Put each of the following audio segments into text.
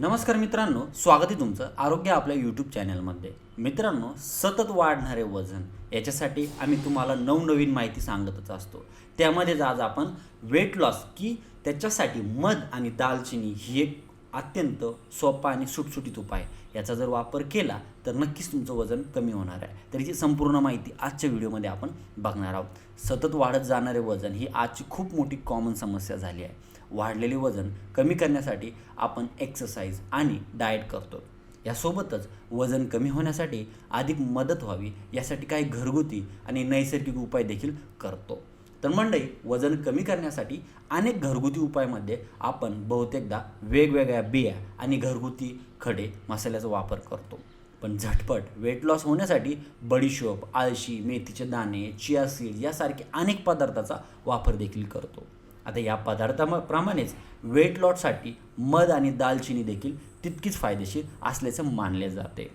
नमस्कार मित्रांनो स्वागत आहे तुमचं आरोग्य आपल्या यूट्यूब चॅनलमध्ये मित्रांनो सतत वाढणारे वजन याच्यासाठी आम्ही तुम्हाला नवनवीन माहिती सांगतच असतो. त्यामध्येच आज आपण वेट लॉस की त्याच्यासाठी मध आणि दालचिनी ही एक अत्यंत सोपा आणि सुटसुटीत उपाय. याचा जर वापर केला तर नक्कीच तुमचं वजन कमी होणार आहे. तर ही संपूर्ण माहिती आजच्या व्हिडिओमध्ये आपण बघणार आहोत. सतत वाढत जाणारे वजन ही आजची खूप मोठी कॉमन समस्या झाली आहे. वाढलेले वजन कमी करण्यासाठी आपण एक्सरसाइज आणि डाएट करतो. यासोबतच वजन कमी होण्यासाठी अधिक मदत व्हावी यासाठी काही घरगुती आणि नैसर्गिक उपाय देखील करतो. तर मंडई वजन कमी करण्यासाठी अनेक घरगुती उपायामध्ये आपण बहुतेकदा वेगवेगळ्या बिया आणि घरगुती खडे मसाल्याचा वापर करतो. पण झटपट वेट लॉस होण्यासाठी बडीशोप आळशी मेथीचे दाणे चिया सीड यासारखे अनेक पदार्थाचा वापर देखील करतो. आता या पदार्थाप्रमाणेच वेट लॉससाठी मध आणि दालचिनी देखील तितकीच फायदेशीर असल्याचे मानले जाते.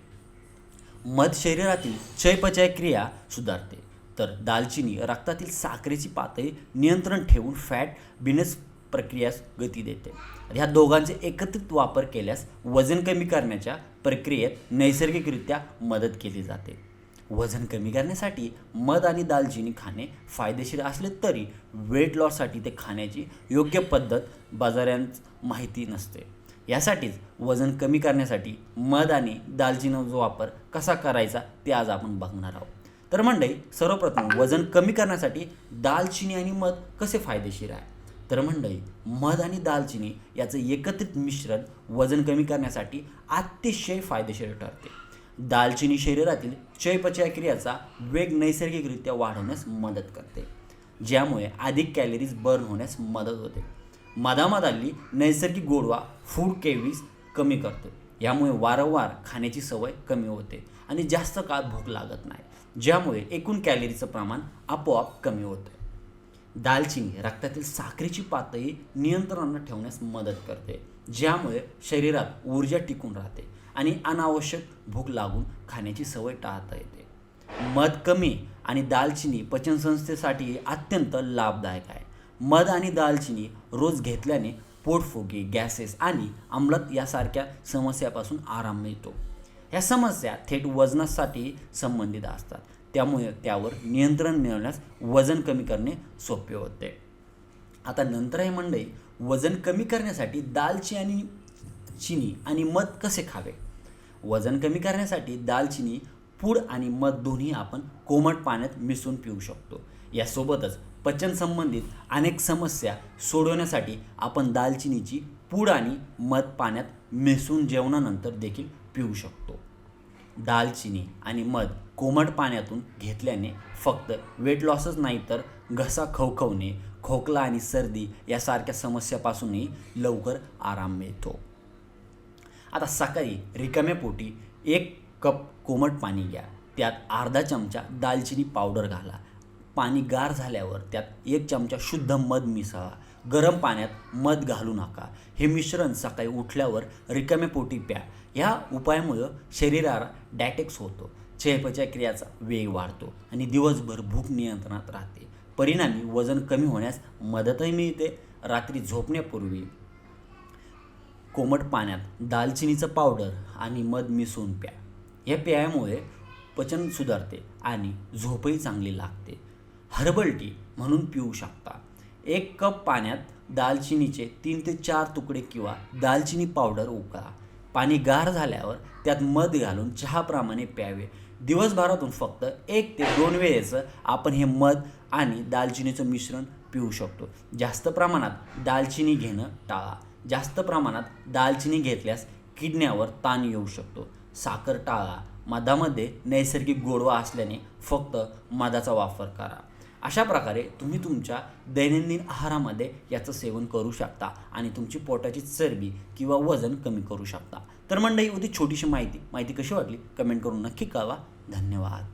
मध शरीरातील चयपचय क्रिया सुधारते. तर दालचिनी रक्तातील साखरेची पातळी नियंत्रण ठेवून फॅट बिनस प्रक्रियास गती देते. ह्या दोघांचे एकत्रित वापर केल्यास वजन कमी करण्याच्या प्रक्रियेत नैसर्गिकरित्या मदत केली जाते. वजन कमी करण्यासाठी मध आणि दालचिनी खाणे फायदेशीर असले तरी वेट लॉससाठी ते खाण्याची योग्य पद्धत बाजारांच माहिती नसते. यासाठीच वजन कमी करण्यासाठी मध आणि दालचिनीचा वापर कसा करायचा ते आज आपण बघणार आहोत. तर मंडळी सर्वप्रथम वजन कमी करण्यासाठी दालचिनी आणि मध कसे फायदेशीर आहे? तर मंडळी मध आणि दालचिनी याचं एकत्रित मिश्रण वजन कमी करण्यासाठी अतिशय फायदेशीर ठरते. दालचिनी शरीरातील चयपचय क्रियाचा वेग नैसर्गिकरित्या वाढवण्यास मदत करते ज्यामुळे अधिक कॅलरीज बर्न होण्यास मदत होते. मधामधाली नैसर्गिक गोडवा फूड केवीज कमी करतो. यामुळे वारंवार खाण्याची सवय कमी होते आणि जास्त काळ भूक लागत नाही. ज्यामुळे एकूण कॅलरीचं प्रमाण आपोआप कमी होतं दालचिनी रक्तातील साखरेची पातळी नियंत्रणात ठेवण्यास मदत करते ज्यामुळे शरीरात ऊर्जा टिकून राहते आणि अनावश्यक भूक लागून खाण्याची सवय टाळता येते. मध कमी आणि दालचिनी पचनसंस्थेसाठी अत्यंत लाभदायक आहे. मध आणि दालचिनी रोज घेतल्याने पोटफुगी गॅसेस आणि आम्लत यासारख्या समस्यापासून आराम मिळतो. ह्या समस्या थेट वजनासाठी संबंधित असतात. त्यामुळे त्यावर नियंत्रण मिळवण्यास वजन कमी करणे सोपे होते. आता नंतर हे मंडळी वजन कमी करण्यासाठी दालची आणि चिनी आणि मध कसे खावे? वजन कमी करण्यासाठी दालचिनी पूड आणि मध दोन्ही आपण कोमट पाण्यात मिसळून पिऊ शकतो. यासोबतच पचन संबंधित अनेक समस्या सोडवण्यासाठी आपण दालचिनीची पूड आणि मध पाण्यात मिसळून जेवणानंतर देखील पिऊ शकतो. दालचिनी आणि मध कोमट पाण्यातून घेतल्याने फक्त वेट लॉसच नाही तर घसा खवखवणे खोकला आणि सर्दी यासारख्या समस्यापासूनही लवकर आराम मिळतो. आता सकाळी रिकाम्या पोटी एक कप कोमट पाणी घ्या. त्यात अर्धा चमचा दालचिनी पावडर घाला. पाणी गार झाल्यावर त्यात एक चमचा शुद्ध मध मिसळा. गरम पाण्यात मध घालू नका. हे मिश्रण सकाळी उठल्यावर रिकाम्या पोटी प्या. ह्या उपायामुळं शरीराला डॅटेक्स होतो. चयापचय क्रियाचा वेग वाढतो आणि दिवसभर भूक नियंत्रणात राहते. परिणामी वजन कमी होण्यास मदतही मिळते. रात्री झोपण्यापूर्वी कोमट पाण्यात दालचिनीचं पावडर आणि मध मिसळून प्या. या पेयामुळे पचन सुधारते आणि झोपही चांगली लागते. हर्बल टी म्हणून पिऊ शकता. एक कप पाण्यात दालचिनीचे तीन ते चार तुकडे किंवा दालचिनी पावडर उकळा. पाणी गार झाल्यावर त्यात मध घालून चहाप्रमाणे प्यावे. दिवसभरातून फक्त एक ते दोन वेळेचं आपण हे मध आणि दालचिनीचं मिश्रण पिऊ शकतो. जास्त प्रमाणात दालचिनी घेणं टाळा. जास्त प्रमाणात दालचिनी घेतल्यास किडण्यावर ताण येऊ शकतो. साखर टाळा. मधामध्ये नैसर्गिक गोडवा असल्याने फक्त मधाचा वापर करा. अशा प्रकारे तुम्ही तुमच्या दैनंदिन आहारामध्ये याचं सेवन करू शकता आणि तुमची पोटाची चरबी किंवा वजन कमी करू शकता. तर मंडळी होती छोटीशी माहिती. माहिती कशी वाटली? कमेंट करून नक्की कळवा. धन्यवाद.